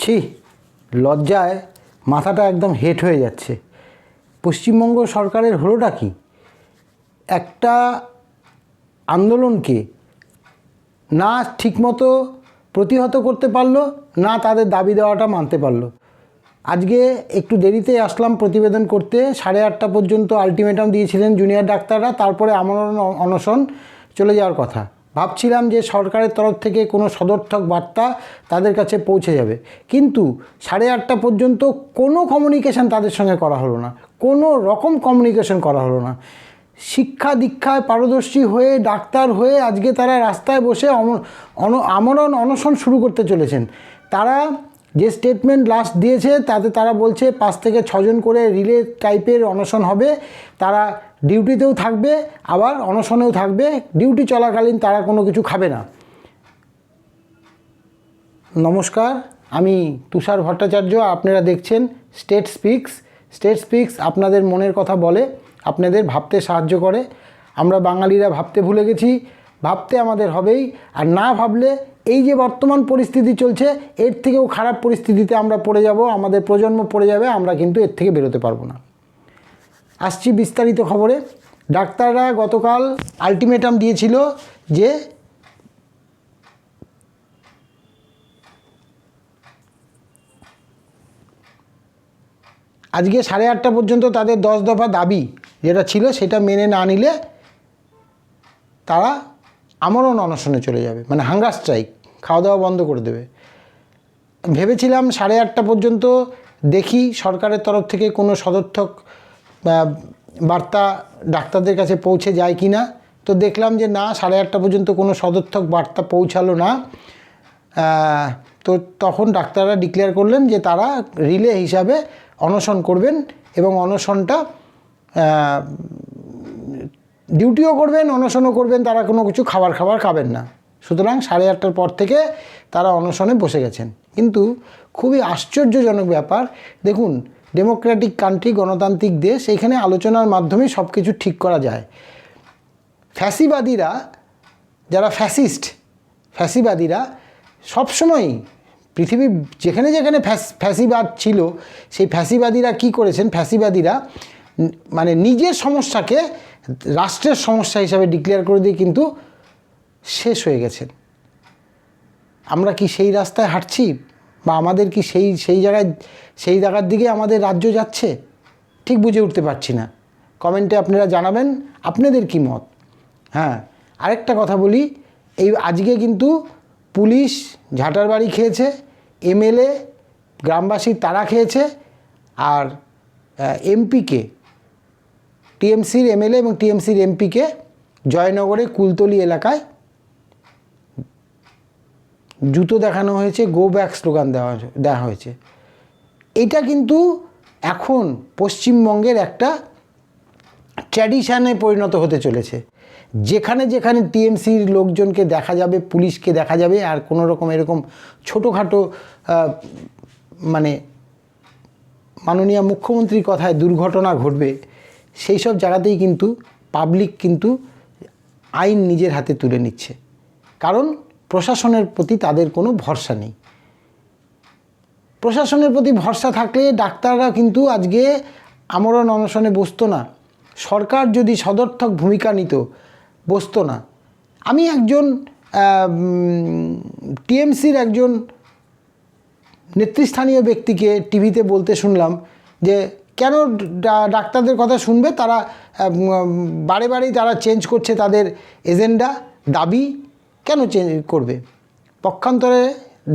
ছি, লজ্জায় মাথাটা একদম হেট হয়ে যাচ্ছে। পশ্চিমবঙ্গ সরকারের হলোটা কি? একটা আন্দোলনকে না ঠিকমতো প্রতিহত করতে পারল, না তাদের দাবি দেওয়াটা মানতে পারল। আজকে একটু দেরিতে আসলাম প্রতিবেদন করতে। সাড়ে আটটা পর্যন্ত আলটিমেটাম দিয়েছিলেন জুনিয়র ডাক্তাররা, তারপরে আমরণ অনশন চলে যাওয়ার কথা। ভাবছিলাম যে সরকারের তরফ থেকে কোনো সদর্থক বার্তা তাদের কাছে পৌঁছে যাবে। কিন্তু সাড়ে আটটা পর্যন্ত কোনো কমিউনিকেশান তাদের সঙ্গে করা হলো না। কোনো রকম কমিউনিকেশন করা হলো না। শিক্ষা দীক্ষায় পারদর্শী হয়ে, ডাক্তার হয়ে আজকে তারা রাস্তায় বসে অন- আমরণ অনশন শুরু করতে চলেছেন। তারা যে স্টেটমেন্ট লাস্ট দিয়েছে, তাতে তারা বলছে পাঁচ থেকে ছজন করে রিলে টাইপের অনশন হবে। তারা ডিউটিতেও থাকবে, আবার অনশনেও থাকবে। ডিউটি চলাকালীন তারা কোনো কিছু খাবে না। নমস্কার, আমি তুষার ভট্টাচার্য, আপনারা দেখছেন স্টেট স্পিক্স স্টেট স্পিক্স আপনাদের মনের কথা বলে, আপনাদের ভাবতে সাহায্য করে। আমরা বাঙালিরা ভাবতে ভুলে গেছি, ভাবতে আমাদের হবেই, আর না ভাবলে এই যে বর্তমান পরিস্থিতি চলছে, এর থেকেও খারাপ পরিস্থিতিতে আমরা পড়ে যাব, আমাদের প্রজন্ম পড়ে যাবে, আমরা কিন্তু এর থেকে বেরোতে পারব না। আসছি বিস্তারিত খবরে। ডাক্তাররা গতকাল আলটিমেটাম দিয়েছিল যে আজকে সাড়ে আটটা পর্যন্ত তাদের দশ দফা দাবি যেটা ছিল সেটা মেনে না নিলে তারা আমরণ অনশনে চলে যাবে মানে হাঙ্গার স্ট্রাইক। খাওয়া দাওয়া বন্ধ করে দেবে। ভেবেছিলাম সাড়ে আটটা পর্যন্ত দেখি সরকারের তরফ থেকে কোনো সদর্থক বার্তা ডাক্তারদের কাছে পৌঁছে যায় কি না। তো দেখলাম যে না, সাড়ে আটটা পর্যন্ত কোনো সদর্থক বার্তা পৌঁছালো না। তো তখন ডাক্তাররা ডিক্লেয়ার করলেন যে তারা রিলে হিসাবে অনশন করবেন এবং অনশনটা ডিউটিও করবেন, অনশনও করবেন, তারা কোনো কিছু খাবার খাবার খাবেন না। সুতরাং সাড়ে আটটার পর থেকে তারা অনশনে বসে গেছেন। কিন্তু খুবই আশ্চর্যজনক ব্যাপার, দেখুন ডেমোক্রেটিক কান্ট্রি, গণতান্ত্রিক দেশ, এখানে আলোচনার মাধ্যমে সব কিছু ঠিক করা যায়। ফ্যাসিবাদীরা, যারা ফ্যাসিস্ট, ফ্যাসিবাদীরা সবসময়ই পৃথিবীর যেখানে যেখানে ফ্যাস, ফ্যাসিবাদ ছিল, সেই ফ্যাসিবাদীরা কি করেছেন? ফ্যাসিবাদীরা মানে নিজের সমস্যাকে রাষ্ট্রের সমস্যা হিসাবে ডিক্লেয়ার করে দিয়ে কিন্তু শেষ হয়ে গেছেন আমরা কি সেই রাস্তায় হাঁটছি? বা আমাদের কি সেই সেই জায়গায়, সেই জায়গার দিকে আমাদের রাজ্য যাচ্ছে? ঠিক বুঝে উঠতে পারছি না। কমেন্টে আপনারা জানাবেন আপনাদের কি মত? হ্যাঁ আরেকটা কথা বলি, এই আজকে কিন্তু পুলিশ ঝাঁটার বাড়ি খেয়েছে, এমএলএ গ্রামবাসীর তারা খেয়েছে, আর এমপিকে, টিএমসির এমএলএ এবং টিএমসির এমপিকে জয়নগরে কুলতলি এলাকায় জুতো দেখানো হয়েছে গো ব্যাক স্লোগান দেওয়া দেওয়া হয়েছে। এটা কিন্তু এখন পশ্চিমবঙ্গের একটা ট্র্যাডিশানে পরিণত হতে চলেছে। যেখানে যেখানে টিএমসির লোকজনকে দেখা যাবে, পুলিশকে দেখা যাবে, আর কোনো রকম এরকম ছোটোখাটো মানে মাননীয় মুখ্যমন্ত্রীর কথায় দুর্ঘটনা ঘটবে, সেই সব জায়গাতেই কিন্তু পাবলিক কিন্তু আইন নিজের হাতে তুলে নিচ্ছে। কারণ প্রশাসনের প্রতি তাদের কোনো ভরসা নেই। প্রশাসনের প্রতি ভরসা থাকলে ডাক্তাররা কিন্তু আজকে আমরণ অনশনে বসতো না। সরকার যদি সদর্থক ভূমিকা নিত, বসতো না। আমি একজন টিএমসির একজন নেতৃস্থানীয় ব্যক্তিকে টিভিতে বলতে শুনলাম যে, কেন ডাক্তারদের কথা শুনবে? তারা বারে বারেই তারা চেঞ্জ করছে তাদের এজেন্ডা, দাবি। কেন চেঞ্জ করবে? পক্ষান্তরে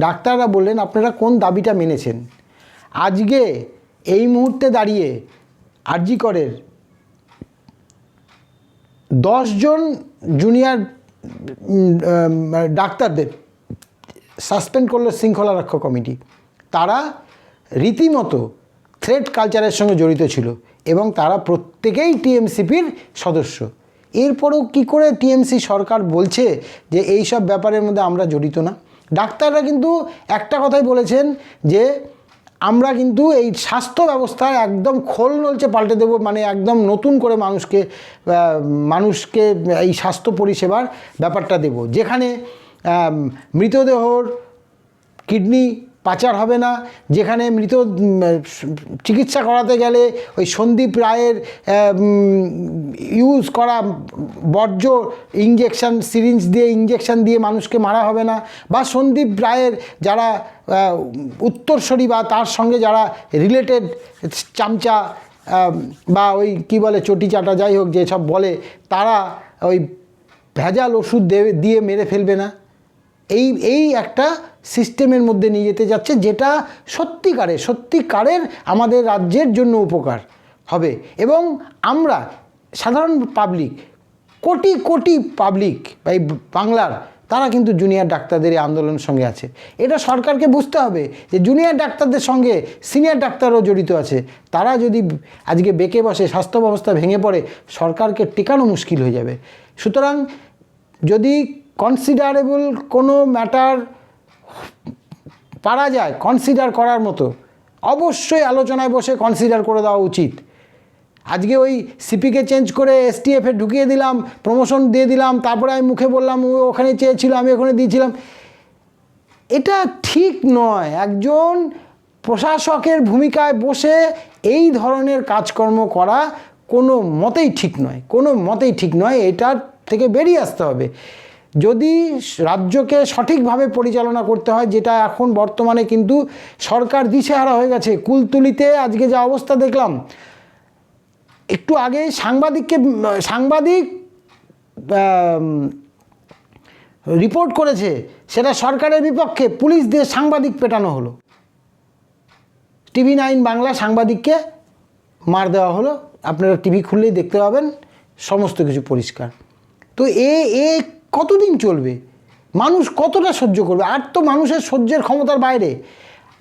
ডাক্তাররা বললেন, আপনারা কোন দাবিটা মেনেছেন? আজকে এই মুহূর্তে দাঁড়িয়ে আরজি করের দশজন জুনিয়র ডাক্তারদের সাসপেন্ড করল শৃঙ্খলা রক্ষা কমিটি। তারা রীতিমতো থ্রেড কালচারের সঙ্গে জড়িত ছিল এবং তারা প্রত্যেকেই টিএমসিপির সদস্য। এরপরেও কি করে টিএমসি সরকার বলছে যে এই সব ব্যাপারের মধ্যে আমরা জড়িত না? ডাক্তাররা কিন্তু একটা কথাই বলেছেন যে আমরা কিন্তু এই স্বাস্থ্য ব্যবস্থায় একদম খোল নলছে পাল্টে দেবো মানে একদম নতুন করে মানুষকে মানুষকে এই স্বাস্থ্য পরিষেবার ব্যাপারটা দেব। যেখানে মৃতদেহর কিডনি পাচার হবে না। যেখানে মৃত চিকিৎসা করাতে গেলে ওই সন্দীপ রায়ের ইউজ করা বর্জ্য ইঞ্জেকশন সিরিঞ্জ দিয়ে ইঞ্জেকশন দিয়ে মানুষকে মারা হবে না। বা সন্দীপ রায়ের যারা উত্তরসূরি বা তার সঙ্গে যারা রিলেটেড চামচা বা ওই কি বলে চটি চাটা যাই হোক, যেসব বলে, তারা ওই ভেজাল ওষুধ দিয়ে মেরে ফেলবে না। এই এই একটা সিস্টেমের মধ্যে নিয়ে যেতে যাচ্ছে যেটা সত্যিকারের সত্যিকারের আমাদের রাজ্যের জন্য উপকার হবে। এবং আমরা সাধারণ পাবলিক কোটি কোটি পাবলিক এই বাংলার, তারা কিন্তু জুনিয়র ডাক্তারদের এই আন্দোলনের সঙ্গে আছে। এটা সরকারকে বুঝতে হবে যে জুনিয়র ডাক্তারদের সঙ্গে সিনিয়র ডাক্তারও জড়িত আছে। তারা যদি আজকে বেঁকে বসে, স্বাস্থ্য ব্যবস্থা ভেঙে পড়ে, সরকারকে টেকানো মুশকিল হয়ে যাবে। সুতরাং যদি কনসিডারেবল কোনো ম্যাটার পারা যায় কনসিডার করার মতো। অবশ্যই আলোচনায় বসে কনসিডার করে দেওয়া উচিত। আজকে ওই সিপিকে চেঞ্জ করে এসটিএফে ঢুকিয়ে দিলাম প্রমোশন দিয়ে দিলাম, তারপরে আমি মুখে বললাম, ও ওখানে চেয়েছিল, আমি ওখানে দিয়েছিলাম। এটা ঠিক নয়। একজন প্রশাসকের ভূমিকায় বসে এই ধরনের কাজকর্ম করা কোনো মতেই ঠিক নয়। কোনো মতেই ঠিক নয়। এটার থেকে বেরিয়ে আসতে হবে। যদি রাজ্যকে সঠিকভাবে পরিচালনা করতে হয়, যেটা এখন বর্তমানে কিন্তু সরকার দিশেহারা হয়ে গেছে, কুলতুলিতে আজকে যা অবস্থা দেখলাম, একটু আগে সাংবাদিককে, সাংবাদিক রিপোর্ট করেছে, সেটা সরকারের বিপক্ষে পুলিশ দিয়ে সাংবাদিক পেটানো হলো। টিভি নাইন বাংলা সাংবাদিককে মার দেওয়া হলো, আপনারা টিভি খুললেই দেখতে পাবেন, সমস্ত কিছু পরিষ্কার। তো এ এ কতদিন চলবে? মানুষ কতটা সহ্য করবে? আর তো মানুষের সহ্যের ক্ষমতার বাইরে।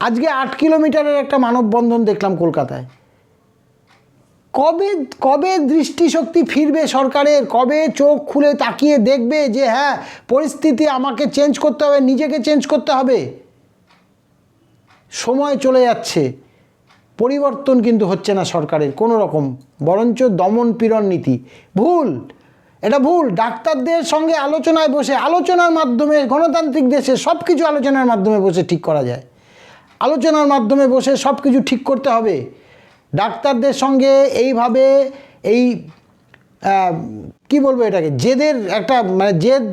আজকে আট কিলোমিটারের একটা মানববন্ধন দেখলাম কলকাতায়। কবে কবে দৃষ্টিশক্তি ফিরবে সরকারের? কবে চোখ খুলে তাকিয়ে দেখবে যে হ্যাঁ পরিস্থিতি আমাকে চেঞ্জ করতে হবে, নিজেকে চেঞ্জ করতে হবে? সময় চলে যাচ্ছে। পরিবর্তন কিন্তু হচ্ছে না সরকারের। কোনো রকম বরঞ্চ দমন পীড়ন নীতি। ভুল! এটা ভুল। ডাক্তারদের সঙ্গে আলোচনায় বসে, আলোচনার মাধ্যমে, গণতান্ত্রিক দেশে সব কিছু আলোচনার মাধ্যমে বসে ঠিক করা যায়। আলোচনার মাধ্যমে বসে সব কিছু ঠিক করতে হবে। ডাক্তারদের সঙ্গে এইভাবে এই কি বলব এটাকে, জেদের একটা মানে জেদ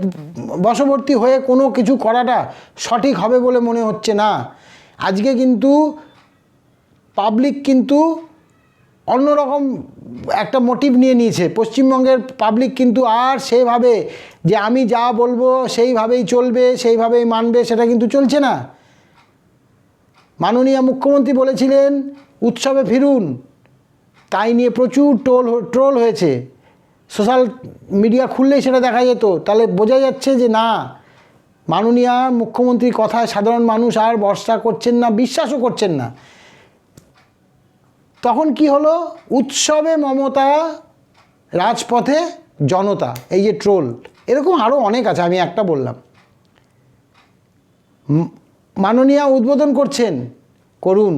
বশবর্তী হয়ে কোনো কিছু করাটা সঠিক হবে বলে মনে হচ্ছে না। আজকে কিন্তু পাবলিক কিন্তু অন্যরকম একটা মোটিভ নিয়ে নিয়েছে। পশ্চিমবঙ্গের পাবলিক কিন্তু আর সেভাবে যে আমি যা বলব সেইভাবেই চলবে, সেইভাবেই মানবে, সেটা কিন্তু চলছে না। মাননীয় মুখ্যমন্ত্রী বলেছিলেন, উৎসবে ফিরুন, তাই নিয়ে প্রচুর টোল ট্রোল হয়েছে। সোশ্যাল মিডিয়া খুললেই সেটা দেখা যেত। তাহলে বোঝা যাচ্ছে যে না, মাননীয় মুখ্যমন্ত্রীর কথায় সাধারণ মানুষ আর ভরসা করছেন না, বিশ্বাসও করছেন না। তখন কি হলো? উৎসবে মমতা, রাজপথে জনতা, এই যে ট্রোল, এরকম আরও অনেক আছে, আমি একটা বললাম। মাননীয়া উদ্বোধন করছেন, করুন,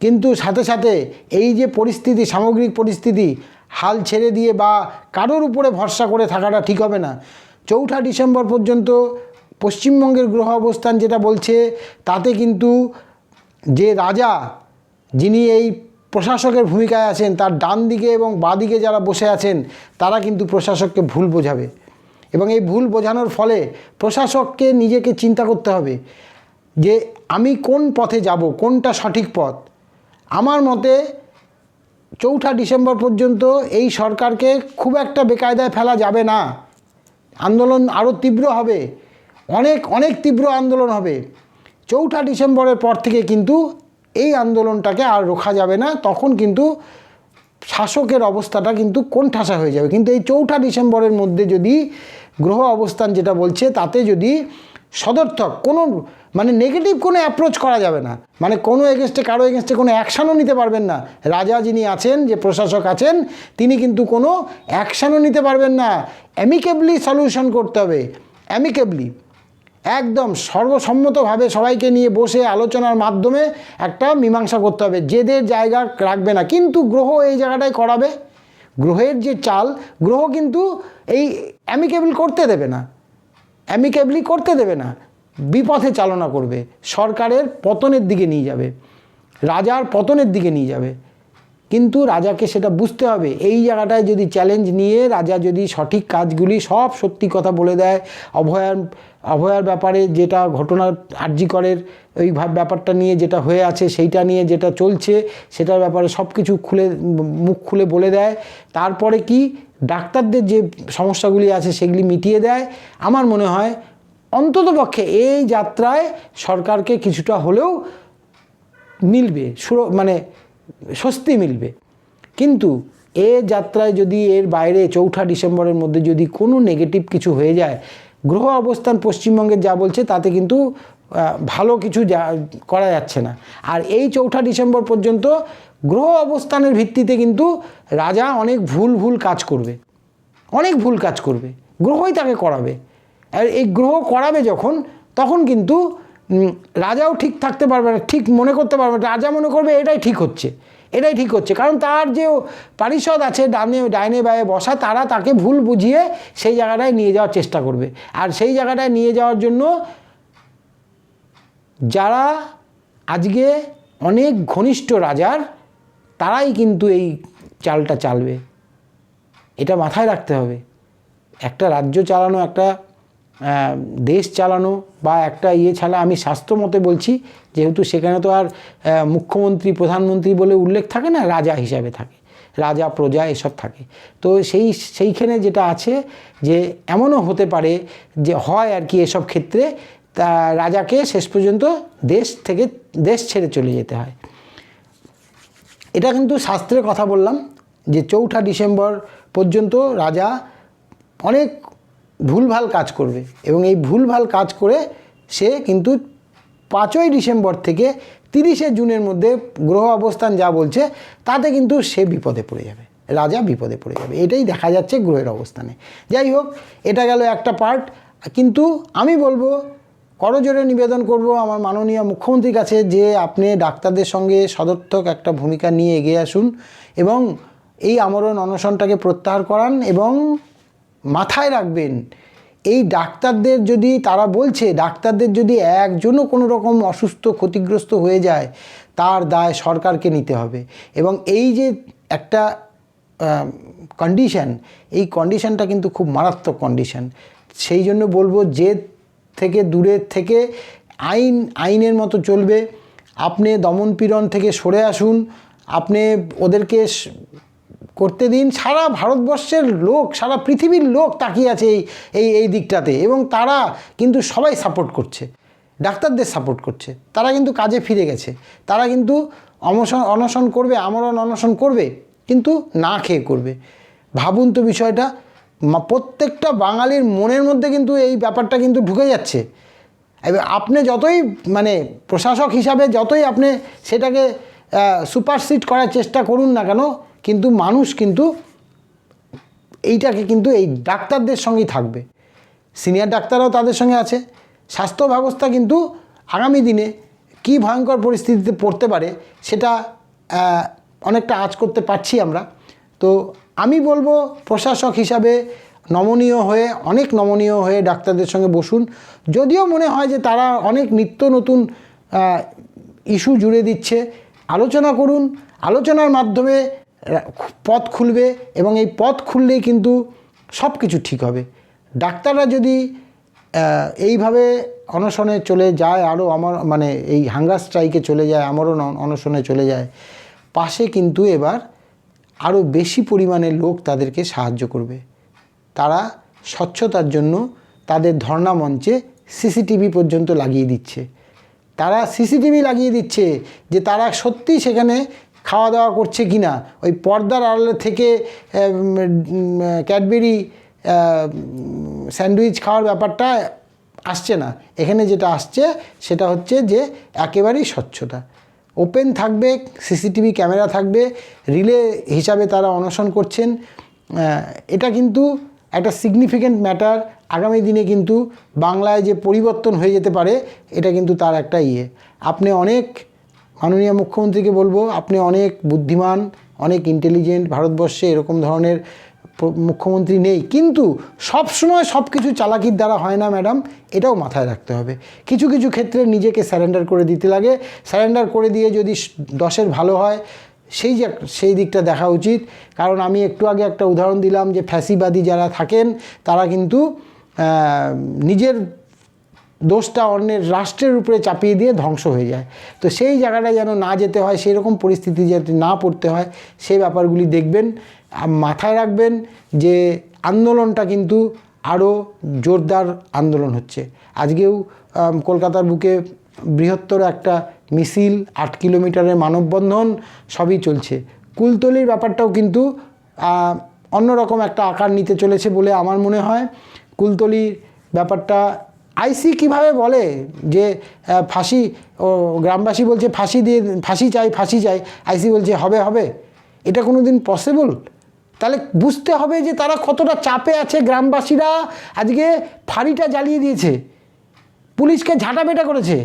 কিন্তু সাথে সাথে এই যে পরিস্থিতি, সামগ্রিক পরিস্থিতি, হাল ছেড়ে দিয়ে বা কারোর উপরে ভরসা করে থাকাটা ঠিক হবে না। চৌঠা ডিসেম্বর পর্যন্ত পশ্চিমবঙ্গের গ্রহ অবস্থান যেটা বলছে, তাতে কিন্তু যে রাজা, যিনি এই প্রশাসকের ভূমিকায় আছেন, তার ডান দিকে এবং বাঁ দিকে যারা বসে আছেন, তারা কিন্তু প্রশাসককে ভুল বোঝাবে। এবং এই ভুল বোঝানোর ফলে প্রশাসককে নিজেকে চিন্তা করতে হবে যে আমি কোন পথে যাব, কোনটা সঠিক পথ। আমার মতে চৌঠা ডিসেম্বর পর্যন্ত এই সরকারকে খুব একটা বেকায়দায় ফেলা যাবে না। আন্দোলন আরও তীব্র হবে, অনেক অনেক তীব্র আন্দোলন হবে। চৌঠা ডিসেম্বরের পর থেকে কিন্তু এই আন্দোলনটাকে আর রোখা যাবে না, তখন কিন্তু শাসকের অবস্থাটা কিন্তু কোণঠাসা হয়ে যাবে। কিন্তু এই চৌঠা ডিসেম্বরের মধ্যে যদি গ্রহ অবস্থান যেটা বলছে, তাতে যদি সদর্থক কোনো মানে নেগেটিভ কোনো অ্যাপ্রোচ করা যাবে না। মানে কোনো এগেনস্টে কারও এগেনস্টে কোনো অ্যাকশানও নিতে পারবেন না। রাজা যিনি আছেন, যে প্রশাসক আছেন, তিনি কিন্তু কোনো অ্যাকশানও নিতে পারবেন না। অ্যামিকেবলি সলিউশন করতে হবে। অ্যামিকেবলি একদম সর্বসম্মতভাবে সবাইকে নিয়ে বসে আলোচনার মাধ্যমে একটা মীমাংসা করতে হবে। জেদের জায়গা রাখবে না। কিন্তু গ্রহ এই জায়গাটায় করাবে। গ্রহের যে চাল, গ্রহ কিন্তু এই অ্যামিকেবল করতে দেবে না। অ্যামিকেবলি করতে দেবে না। বিপথে চালনা করবে। সরকারের পতনের দিকে নিয়ে যাবে। রাজার পতনের দিকে নিয়ে যাবে। কিন্তু রাজাকে সেটা বুঝতে হবে। এই জায়গাটায় যদি চ্যালেঞ্জ নিয়ে রাজা যদি সঠিক কাজগুলি সব সত্যি কথা বলে দেয়, অভয়ার অভয়ার ব্যাপারে যেটা ঘটনা আর্যিকরের ওই ব্যাপারটা নিয়ে যেটা হয়ে আছে, সেইটা নিয়ে যেটা চলছে, সেটার ব্যাপারে সব কিছু খুলে, মুখ খুলে বলে দেয়। তারপরে কি? ডাক্তারদের যে সমস্যাগুলি আছে সেগুলি মিটিয়ে দেয়। আমার মনে হয় অন্ততপক্ষে এই যাত্রায় সরকারকে কিছুটা হলেও মিলবে। সুর মানে স্বস্তি মিলবে। কিন্তু এ যাত্রায় যদি এর বাইরে চৌঠা ডিসেম্বরের মধ্যে যদি কোনো নেগেটিভ কিছু হয়ে যায়, গ্রহ অবস্থান পশ্চিমবঙ্গের যা বলছে তাতে কিন্তু ভালো কিছু যা, করা যাচ্ছে না। আর এই চৌঠা ডিসেম্বর পর্যন্ত গ্রহ অবস্থানের ভিত্তিতে কিন্তু রাজা অনেক ভুল ভুল কাজ করবে। অনেক ভুল কাজ করবে। গ্রহই তাকে করাবে। আর এই গ্রহ করাবে যখন, তখন কিন্তু রাজাও ঠিক থাকতে পারবে না, ঠিক মনে করতে পারবে রাজা মনে করবে এটাই ঠিক হচ্ছে, এটাই ঠিক হচ্ছে। কারণ তার যে পারিষদ আছে, ডানে, ডাইনে বায়ে বসা, তারা তাকে ভুল বুঝিয়ে সেই জায়গাটায় নিয়ে যাওয়ার চেষ্টা করবে। আর সেই জায়গাটায় নিয়ে যাওয়ার জন্য যারা আজকে অনেক ঘনিষ্ঠ রাজার, তারাই কিন্তু এই চালটা চালবে। এটা মাথায় রাখতে হবে। একটা রাজ্য চালানো, একটা দেশ চালানো বা একটা ইয়ে ছাড়া আমি স্বাস্থ্য মতে বলছি, যেহেতু সেখানে তো আর মুখ্যমন্ত্রী, প্রধানমন্ত্রী বলে উল্লেখ থাকে না, রাজা হিসাবে থাকে, রাজা, প্রজা এসব থাকে। তো সেই, সেইখানে যেটা আছে যে এমনও হতে পারে যে হয় আর কি এসব ক্ষেত্রে, তা রাজাকে শেষ পর্যন্ত দেশ থেকে, দেশ ছেড়ে চলে যেতে হয়। এটা কিন্তু শাস্ত্রের কথা বললাম, যে চৌঠা ডিসেম্বর পর্যন্ত রাজা অনেক ভুলভাল কাজ করবে এবং এই ভুলভাল কাজ করে সে কিন্তু পাঁচই ডিসেম্বর থেকে তিরিশে জুনের মধ্যে গ্রহ অবস্থান যা বলছে, তাতে কিন্তু সে বিপদে পড়ে যাবে, রাজা বিপদে পড়ে যাবে। এটাই দেখা যাচ্ছে গ্রহের অবস্থানে। যাই হোক, এটা গেল একটা পার্ট কিন্তু আমি বলব করজোরে নিবেদন করব আমার মাননীয় মুখ্যমন্ত্রীর কাছে যে আপনি ডাক্তারদের সঙ্গে সদর্থক একটা ভূমিকা নিয়ে এগিয়ে আসুন এবং এই আমরণ অনশনটাকে প্রত্যাহার করান এবং মাথায় রাখবেন, এই ডাক্তারদের যদি, তারা বলছে, ডাক্তারদের যদি একজনও কোনো রকম অসুস্থ, ক্ষতিগ্রস্ত হয়ে যায়, তার দায় সরকারকে নিতে হবে। এবং এই যে একটা কন্ডিশন এই কন্ডিশনটা কিন্তু খুব মারাত্মক কন্ডিশন সেই জন্য বলব, যে থেকে দূরের থেকে আইন, আইনের মতো চলবে। আপনি দমনপীড়ন থেকে সরে আসুন। আপনি ওদেরকে করতে দিন, সারা ভারতবর্ষের লোক, সারা পৃথিবীর লোক তাকিয়ে আছে এই এই এই দিকটাতে এবং তারা কিন্তু সবাই সাপোর্ট করছে, ডাক্তারদের সাপোর্ট করছে, তারা কিন্তু কাজে ফিরে গেছে, তারা কিন্তু অনশন অনশন করবে, আমরণ, অনশন করবে, কিন্তু না খেয়ে করবে। ভাবুন তো বিষয়টা প্রত্যেকটা বাঙালির মনের মধ্যে কিন্তু এই ব্যাপারটা কিন্তু ঢুকে যাচ্ছে। এবার আপনি যতই মানে প্রশাসক হিসাবে যতই আপনি সেটাকে সুপারসিড করার চেষ্টা করুন না কেন কিন্তু মানুষ কিন্তু এইটাকে কিন্তু এই ডাক্তারদের সঙ্গেই থাকবে। সিনিয়র ডাক্তাররাও তাদের সঙ্গে আছে। স্বাস্থ্য ব্যবস্থা কিন্তু আগামী দিনে কি ভয়ঙ্কর পরিস্থিতিতে পড়তে পারে সেটা অনেকটা আজ করতে পারছি আমরা। তো আমি বলব প্রশাসক হিসাবে নমনীয় হয়ে, অনেক নমনীয় হয়ে ডাক্তারদের সঙ্গে বসুন। যদিও মনে হয় যে তারা অনেক নিত্য নতুন ইস্যু জুড়ে দিচ্ছে। আলোচনা করুন। আলোচনার মাধ্যমে পথ খুলবে এবং এই পথ খুললেই কিন্তু সব কিছু ঠিক হবে। ডাক্তাররা যদি এইভাবে অনশনে চলে যায় আরও আমার মানে এই হাঙ্গার স্ট্রাইকে চলে যায় আমারও অনশনে চলে যায়, পাশে কিন্তু এবার আরও বেশি পরিমাণে লোক তাদেরকে সাহায্য করবে। তারা স্বচ্ছতার জন্য তাদের ধর্ণা মঞ্চে সিসিটিভি পর্যন্ত লাগিয়ে দিচ্ছে। তারা সিসিটিভি লাগিয়ে দিচ্ছে যে তারা সত্যি সেখানে খাওয়া দাওয়া করছে কি না ওই পর্দার আড়ালে থেকে ক্যাডবেরি স্যান্ডউইচ খাওয়ার ব্যাপারটা আসছে না। এখানে যেটা আসছে, সেটা হচ্ছে যে একেবারেই স্বচ্ছতা। ওপেন থাকবে, সিসিটিভি ক্যামেরা থাকবে, রিলে হিসাবে তারা অনশন করছেন। এটা কিন্তু একটা সিগনিফিক্যান্ট ম্যাটার। আগামী দিনে কিন্তু বাংলায় যে পরিবর্তন হয়ে যেতে পারে, এটা কিন্তু তার একটা ইয়ে। আপনি অনেক মাননীয় মুখ্যমন্ত্রীকে বলব, আপনি অনেক বুদ্ধিমান, অনেক ইন্টেলিজেন্ট ভারতবর্ষে এরকম ধরনের মুখ্যমন্ত্রী নেই। কিন্তু সব সময় সব কিছু চালাকির দ্বারা হয় না, ম্যাডাম, এটাও মাথায় রাখতে হবে। কিছু কিছু ক্ষেত্রে নিজেকে স্যারেন্ডার করে দিতে লাগে। স্যারেন্ডার করে দিয়ে যদি দশের ভালো হয়, সেই যে সেই দিকটা দেখা উচিত। কারণ আমি একটু আগে একটা উদাহরণ দিলাম যে ফ্যাসিবাদী যারা থাকেন, তারা কিন্তু নিজের দোষটা অন্যের রাষ্ট্রের উপরে চাপিয়ে দিয়ে ধ্বংস হয়ে যায়। তো সেই জায়গাটা যেন না যেতে হয় সেই রকম পরিস্থিতি যাতে না পড়তে হয়, সেই ব্যাপারগুলি দেখবেন। মাথায় রাখবেন যে আন্দোলনটা কিন্তু আরও জোরদার আন্দোলন হচ্ছে। আজকেও কলকাতার বুকে বৃহত্তর একটা মিছিল, আট কিলোমিটারের মানববন্ধন, সবই চলছে। কুলতলির ব্যাপারটাও কিন্তু অন্যরকম একটা আকার নিতে চলেছে বলে আমার মনে হয়। কুলতলির ব্যাপারটা আইসি কীভাবে বলে যে ফাঁসি, ও, গ্রামবাসী বলছে ফাঁসি দিয়ে, ফাঁসি চাই ফাঁসি চাই, আইসি বলছে হবে হবে? এটা কোনো দিন পসিবল তাহলে বুঝতে হবে যে তারা কতটা চাপে আছে গ্রামবাসীরা। আজকে ফাঁড়িটা জ্বালিয়ে দিয়েছে, পুলিশকে ঝাঁটাপেটা করেছে,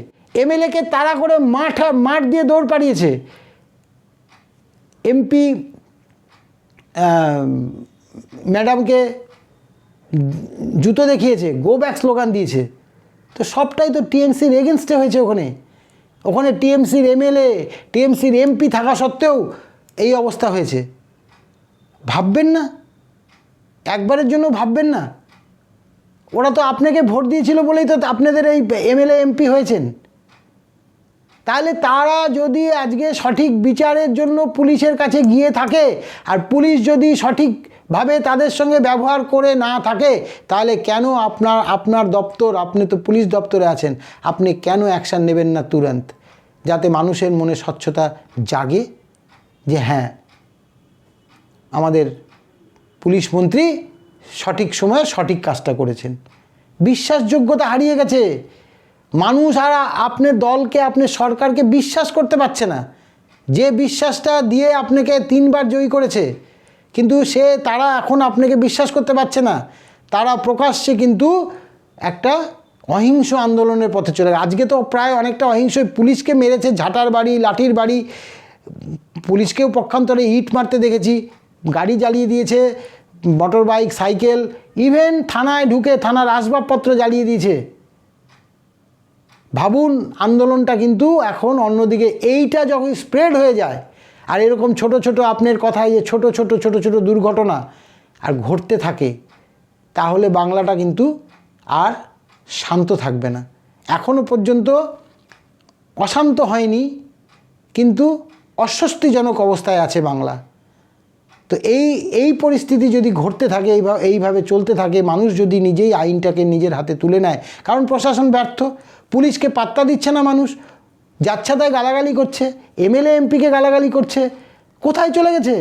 এমএলএকে তাড়া করে মাঠ মাঠ দিয়ে দৌড় পাড়িয়েছে। এমপি ম্যাডামকে জুতো দেখিয়েছে গো ব্যাক স্লোগান দিয়েছে। তো সবটাই তো টিএমসির এগেনস্টে হয়েছে ওখানে। ওখানে টিএমসির এমএলএ, টিএমসির এমপি থাকা সত্ত্বেও এই অবস্থা হয়েছে। ভাববেন না। একবারের জন্য ভাববেন না। ওরা তো আপনাকে ভোট দিয়েছিল বলেই তো আপনাদের এই এমএলএ, এমপি হয়েছেন। তাহলে তারা যদি আজকে সঠিক বিচারের জন্য পুলিশের কাছে গিয়ে থাকে, আর পুলিশ যদি সঠিকভাবে তাদের সঙ্গে ব্যবহার করে না থাকে, তাহলে কেন আপনার আপনার দপ্তর, আপনি তো পুলিশ দপ্তরে আছেন, আপনি কেন অ্যাকশান নেবেন না তুরন্ত? যাতে মানুষের মনে স্বচ্ছতা জাগে যে হ্যাঁ আমাদের পুলিশ মন্ত্রী সঠিক সময়ে সঠিক কাজটা করেছেন। বিশ্বাসযোগ্যতা হারিয়ে গেছে। মানুষ আর আপনার দলকে আপনার সরকারকে বিশ্বাস করতে পারছে না। যে বিশ্বাসটা দিয়ে আপনাকে তিনবার জয়ী করেছে, কিন্তু সে, তারা এখন আপনাকে বিশ্বাস করতে পারছে না। তারা প্রকাশ্যে কিন্তু একটা অহিংস আন্দোলনের পথে চলে। আজকে তো প্রায় অনেকটা অহিংস পুলিশকে মেরেছে, ঝাঁটার বাড়ি, লাঠির বাড়ি। পুলিশকেও পক্ষান্তরে ইট মারতে দেখেছি। গাড়ি জ্বালিয়ে দিয়েছে মোটর বাইক সাইকেল। ইভেন থানায় ঢুকে থানার আসবাবপত্র জ্বালিয়ে দিয়েছে। ভাবুন আন্দোলনটা কিন্তু এখন অন্যদিকে এইটা যখন স্প্রেড হয়ে যায়, আর এরকম ছোট ছোট আপনার কথায় যে ছোট ছোট ছোট ছোট দুর্ঘটনা আর ঘটতে থাকে, তাহলে বাংলাটা কিন্তু আর শান্ত থাকবে না। এখনও পর্যন্ত অশান্ত হয়নি, কিন্তু অস্বস্তিজনক অবস্থায় আছে বাংলা। তো এই এই পরিস্থিতি যদি ঘটতে থাকে এইভাবে এইভাবে চলতে থাকে, মানুষ যদি নিজেই আইনটাকে নিজের হাতে তুলে নেয়, কারণ প্রশাসন ব্যর্থ পুলিশকে পাত্তা দিচ্ছে না মানুষ যাচ্ছে গালাগালি করছে, এমএলএ, এমপিকে গালাগালি করছে, কোথায় চলে গেছে?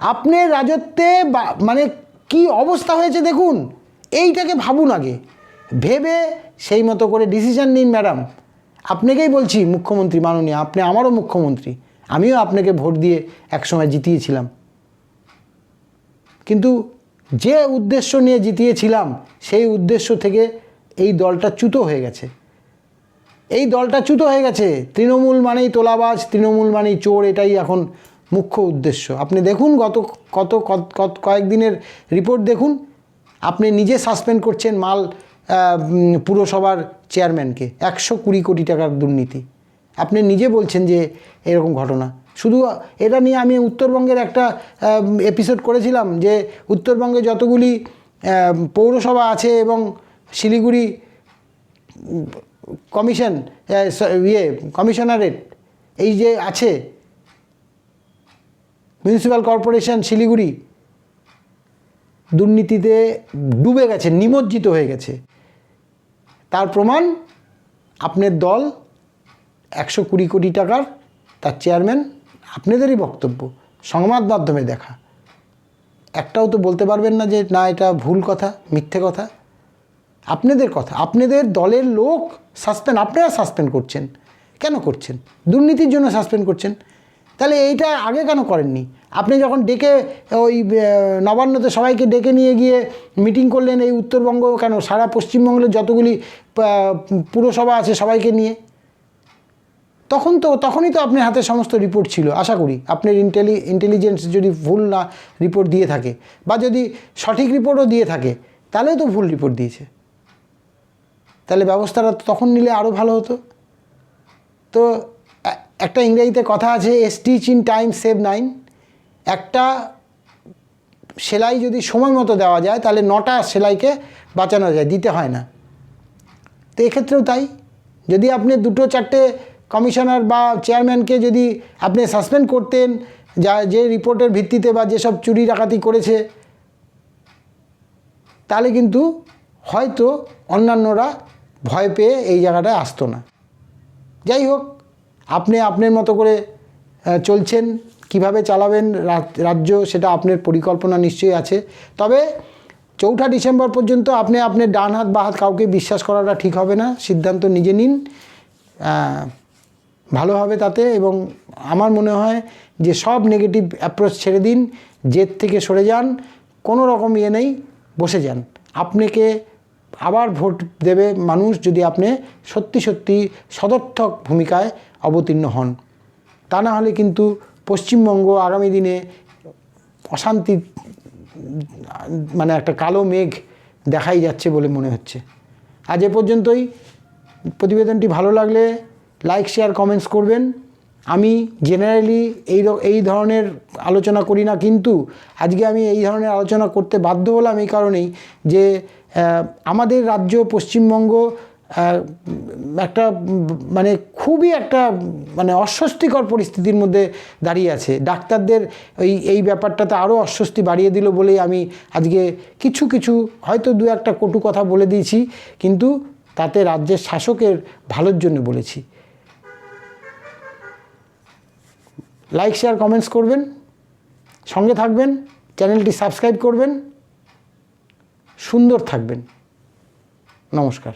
আপনার রাজত্বে মানে কি অবস্থা হয়েছে দেখুন, এইটাকে ভাবুন আগে। ভেবে সেই মতো করে ডিসিশন নিন ম্যাডাম আপনাকেই বলছি, মুখ্যমন্ত্রী মাননীয়, আপনি আমারও মুখ্যমন্ত্রী। আমিও আপনাকে ভোট দিয়ে একসময় জিতিয়েছিলাম। কিন্তু যে উদ্দেশ্য নিয়ে জিতিয়েছিলাম, সেই উদ্দেশ্য থেকে এই দলটা চ্যুত হয়ে গেছে। এই দলটা চ্যুত হয়ে গেছে। তৃণমূল মানেই তোলাবাজ, তৃণমূল মানেই চোর, এটাই এখন মুখ্য উদ্দেশ্য। আপনি দেখুন গত, কত, কত- কয়েকদিনের রিপোর্ট দেখুন। আপনি নিজে সাসপেন্ড করছেন মাল পুরসভার চেয়ারম্যানকে। একশো কুড়ি কোটি টাকার দুর্নীতি। আপনি নিজে বলছেন যে এরকম ঘটনা। শুধু এটা নিয়ে আমি উত্তরবঙ্গের একটা এপিসোড করেছিলাম যে উত্তরবঙ্গে যতগুলি পৌরসভা আছে এবং শিলিগুড়ি কমিশন ইয়ে কমিশনারেট, এই যে আছে মিউনিসিপ্যাল কর্পোরেশন শিলিগুড়ি, দুর্নীতিতে ডুবে গেছে, নিমজ্জিত হয়ে গেছে। তার প্রমাণ, আপনার দল একশো কুড়ি কোটি টাকার, তার চেয়ারম্যান আপনাদেরই বক্তব্য, সংবাদ মাধ্যমে দেখা। একটাও তো বলতে পারবেন না যে, না, এটা ভুল কথা, মিথ্যে কথা। আপনাদের কথা, আপনাদের দলের লোক সাসপেন্ড আপনারা সাসপেন্ড করছেন। কেন করছেন? দুর্নীতির জন্য সাসপেন্ড করছেন। তাহলে এইটা আগে কেন করেননি? আপনি যখন ডেকে ওই নবান্নতে সবাইকে ডেকে নিয়ে গিয়ে মিটিং করলেন এই উত্তরবঙ্গ কেন? সারা পশ্চিমবঙ্গের যতগুলি পুরসভা আছে সবাইকে নিয়ে। তখন তো, তখনই তো আপনার হাতে সমস্ত রিপোর্ট ছিল, আশা করি। আপনার ইন্টেলি ইন্টেলিজেন্স যদি ভুল না রিপোর্ট দিয়ে থাকে, বা যদি সঠিক রিপোর্টও দিয়ে থাকে তাহলেও তো ভুল রিপোর্ট দিয়েছে। তাহলে ব্যবস্থাটা তখন নিলে আরও ভালো হতো। তো একটা ইংরেজিতে কথা আছে stitch in time, save nine. একটা সেলাই যদি সময় মতো দেওয়া যায়, তাহলে নটা সেলাইকে বাঁচানো যায়, দিতে হয় না। তো এক্ষেত্রেও তাই। যদি আপনি দুটো, চারটে কমিশনার বা চেয়ারম্যানকে যদি আপনি সাসপেন্ড করতেন, যা, যে রিপোর্টের ভিত্তিতে বা যেসব চুরি ডাকাতি করেছে, তাহলে কিন্তু হয়তো অন্যান্যরা ভয় পেয়ে এই জায়গাটায় আসতো না। যাই হোক, আপনি আপনার মতো করে চলছেন, কীভাবে চালাবেন রাজ্য সেটা আপনার পরিকল্পনা নিশ্চয়ই আছে। তবে চৌঠা ডিসেম্বর পর্যন্ত আপনি আপনার ডান হাত, বা হাত কাউকে বিশ্বাস করাটা ঠিক হবে না। সিদ্ধান্ত নিজে নিন। ভালো হবে তাতে এবং আমার মনে হয় যে সব নেগেটিভ অ্যাপ্রোচ ছেড়ে দিন, জেদ থেকে সরে যান, কোনো রকম ইয়ে নেই, বসে যান। আপনাকে আবার ভোট দেবে মানুষ যদি আপনি সত্যি সত্যি সদর্থক ভূমিকায় অবতীর্ণ হন। তা না হলে কিন্তু পশ্চিমবঙ্গ আগামী দিনে অশান্তি মানে একটা কালো মেঘ দেখাই যাচ্ছে বলে মনে হচ্ছে। আজ এ পর্যন্তই। প্রতিবেদনটি ভালো লাগলে লাইক, শেয়ার, কমেন্টস করবেন। আমি জেনারেলি এই এই ধরনের আলোচনা করি না, কিন্তু আজকে আমি এই ধরনের আলোচনা করতে বাধ্য হলাম এই কারণেই যে আমাদের রাজ্য পশ্চিমবঙ্গ একটা মানে খুবই একটা মানে অস্বস্তিকর পরিস্থিতির মধ্যে দাঁড়িয়ে আছে। ডাক্তারদের এই এই ব্যাপারটাতে আরও অস্বস্তি বাড়িয়ে দিল বলেই আমি আজকে কিছু কিছু, হয়তো দু একটা কটু কথা বলে দিয়েছি, কিন্তু তাতে রাজ্যের শাসকের ভালোর জন্য বলেছি। লাইক শেয়ার কমেন্টস করবেন, সঙ্গে থাকবেন, চ্যানেলটি সাবস্ক্রাইব করবেন। সুন্দর থাকবেন। নমস্কার।